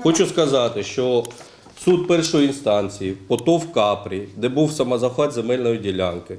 Хочу сказати, що суд першої інстанції по ТОВ Капрі, де був самозахват земельної ділянки,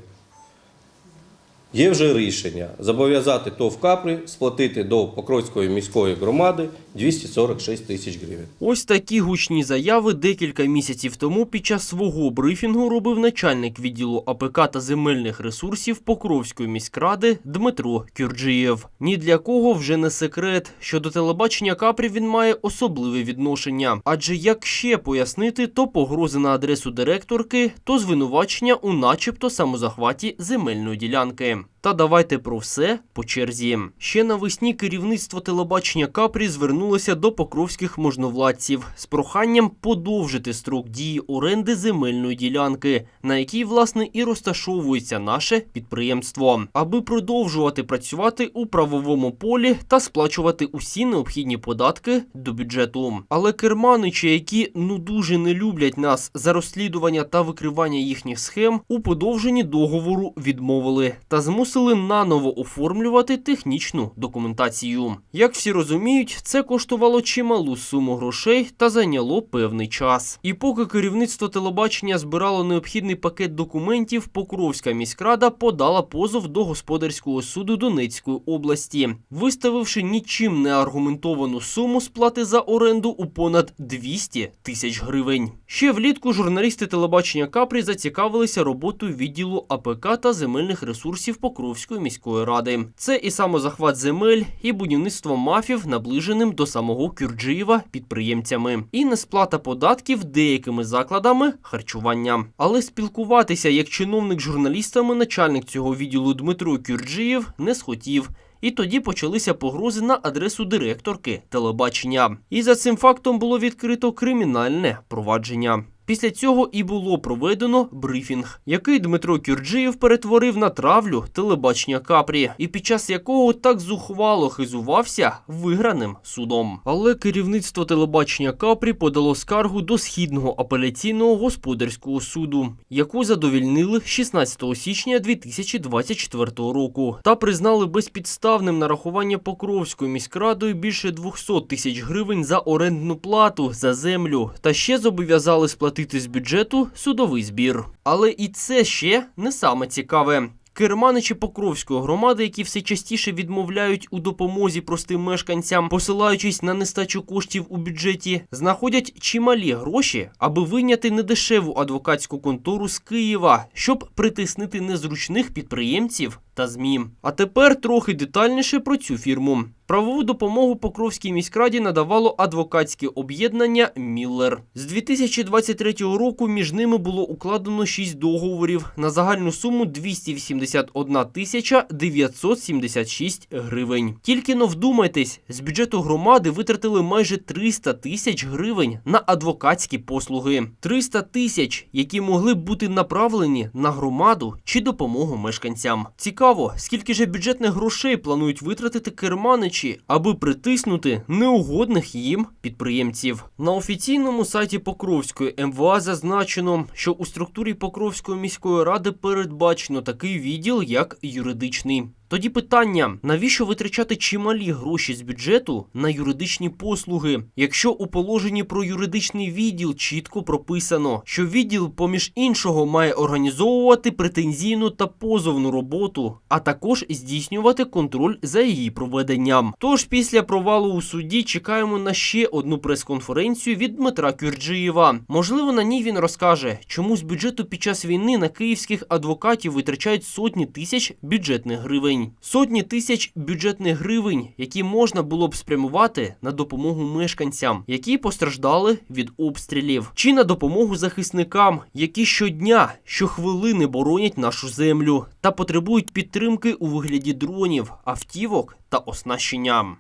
є вже рішення зобов'язати ТОВ Капрі сплатити до Покровської міської громади 246 тисяч гривень. Ось такі гучні заяви декілька місяців тому під час свого брифінгу робив начальник відділу АПК та земельних ресурсів Покровської міськради Дмитро Кюрджієв. Ні для кого вже не секрет, що до телебачення Капрі він має особливе відношення. Адже як ще пояснити, то погрози на адресу директорки, то звинувачення у начебто самозахваті земельної ділянки. Та давайте про все по черзі. Ще навесні керівництво телебачення Капрі звернулося до покровських можновладців з проханням подовжити строк дії оренди земельної ділянки, на якій власне і розташовується наше підприємство, аби продовжувати працювати у правовому полі та сплачувати усі необхідні податки до бюджету. Але керманичі, які ну дуже не люблять нас за розслідування та викривання їхніх схем, у подовженні договору відмовили та змусили наново оформлювати технічну документацію. Як всі розуміють, це коштувало чималу суму грошей та зайняло певний час. І поки керівництво телебачення збирало необхідний пакет документів, Покровська міськрада подала позов до господарського суду Донецької області, виставивши нічим не аргументовану суму сплати за оренду у понад 200 тисяч гривень. Ще влітку журналісти телебачення Капрі зацікавилися роботою відділу АПК та земельних ресурсів Покровської міської ради. Це і самозахват земель, і будівництво мафів, наближеним до самого Кюрджиєва підприємцями, і несплата податків деякими закладами харчування. Але спілкуватися як чиновник з журналістами начальник цього відділу Дмитро Кюрджиєв не схотів. І тоді почалися погрози на адресу директорки телебачення. І за цим фактом було відкрито кримінальне провадження. Після цього і було проведено брифінг, який Дмитро Кюрджиєв перетворив на травлю телебачення Капрі, і під час якого так зухвало хизувався виграним судом. Але керівництво телебачення Капрі подало скаргу до східного апеляційного господарського суду, яку задовільнили 16 січня 2024 року, та признали безпідставним нарахування Покровською міськрадою більше 200 тисяч гривень за орендну плату за землю, та ще зобов'язали сплатити з бюджету судовий збір. Але і це ще не саме цікаве. Керманичі Покровської громади, які все частіше відмовляють у допомозі простим мешканцям, посилаючись на нестачу коштів у бюджеті, знаходять чималі гроші, аби вийняти недешеву адвокатську контору з Києва, щоб притиснити незручних підприємців та ЗМІ. А тепер трохи детальніше про цю фірму. Правову допомогу Покровській міськраді надавало адвокатське об'єднання Міллер. З 2023 року між ними було укладено 6 договорів на загальну суму 281 тисяча 976 гривень. Тільки но вдумайтесь, з бюджету громади витратили майже 300 тисяч гривень на адвокатські послуги. 300 тисяч, які могли б бути направлені на громаду чи допомогу мешканцям. Цікаво, скільки же бюджетних грошей планують витратити керманичі, аби притиснути неугодних їм підприємців. На офіційному сайті Покровської МВА зазначено, що у структурі Покровської міської ради передбачено такий відділ, як юридичний. Тоді питання: навіщо витрачати чималі гроші з бюджету на юридичні послуги, якщо у положенні про юридичний відділ чітко прописано, що відділ, поміж іншого, має організовувати претензійну та позовну роботу, а також здійснювати контроль за її проведенням. Тож після провалу у суді чекаємо на ще одну прес-конференцію від Дмитра Кюрджиєва. Можливо, на ній він розкаже, чому з бюджету під час війни на київських адвокатів витрачають сотні тисяч бюджетних гривень. Сотні тисяч бюджетних гривень, які можна було б спрямувати на допомогу мешканцям, які постраждали від обстрілів, чи на допомогу захисникам, які щодня, щохвилини боронять нашу землю та потребують підтримки у вигляді дронів, автівок та оснащення.